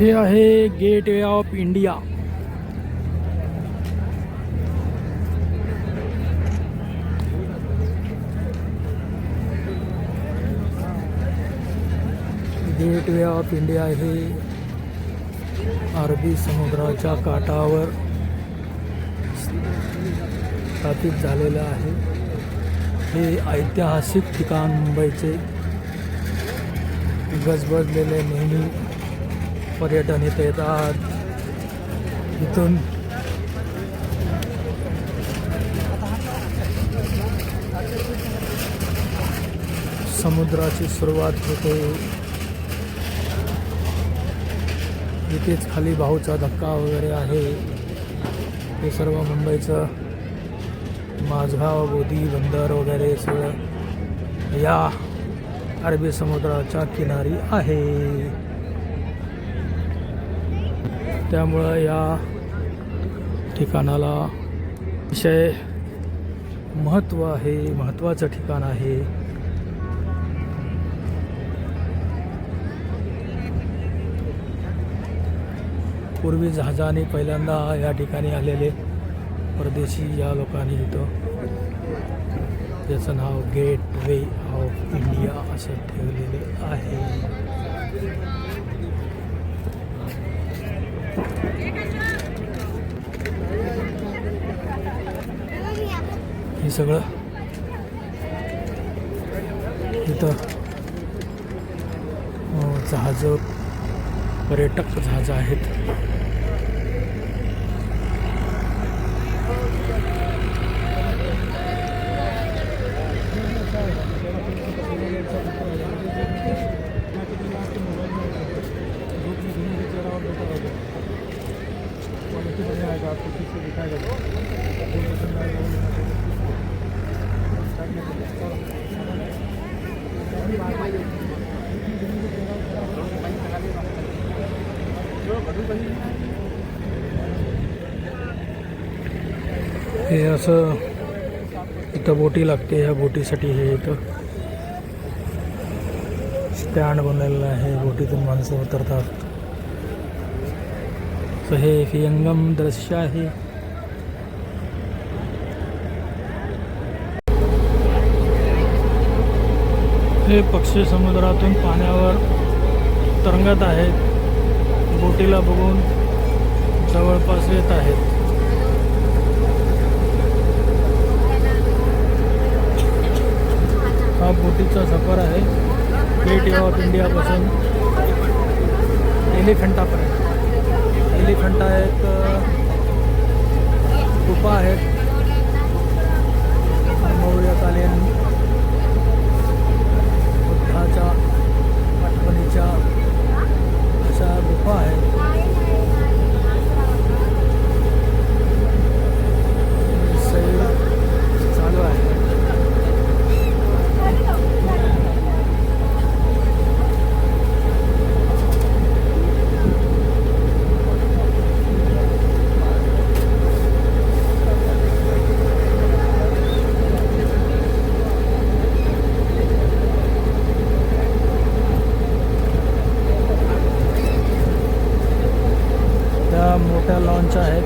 हे आहे gateway of India. Gateway of India हे अरबी समुद्राच्या काठावर स्थापित झालेलं आहे. हे ऐतिहासिक ठिकाण मुंबईचे. गजबजलेले नेहमी पर्यटन इथे येतात. इथून समुद्राची सुरुवात होते. इथेच खाली भाऊचा धक्का वगैरे आहे. हे सर्व मुंबईचं माझगाव गोदी बंदर वगैरे सगळं या अरबी समुद्राच्या किनारी आहे. त्यामुळं या ठिकाणाला विषय महत्त्व आहे महत्त्वाचं ठिकाण आहे. पूर्वी जहाजाने पहिल्यांदा या ठिकाणी आलेले परदेशी या लोकांनी इथं. त्याचं नाव गेट वे ऑफ इंडिया असं ठेवलेले आहे. सगळं. इथं. हो, जहाजं पर्यटक जहाजं आहेत. हे असं इथं बोटी लागते ह्या बोटीसाठी हे इथं स्टँड बनलेलं आहे बोटीतून माणसं उतरतात. हे एक दृश्य आहे. हे पक्षी समुद्रातून पाण्यावर तरंगत आहेत. बोटीला बघून जवळपास येत आहेत. हा बोटीचा सफर आहे. गेट ऑफ इंडियापासून एलिफंटापर्यंत एलिफंटा एक मोठ्या लॉन्च आहेत.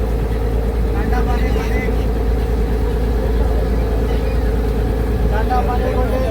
पाणी.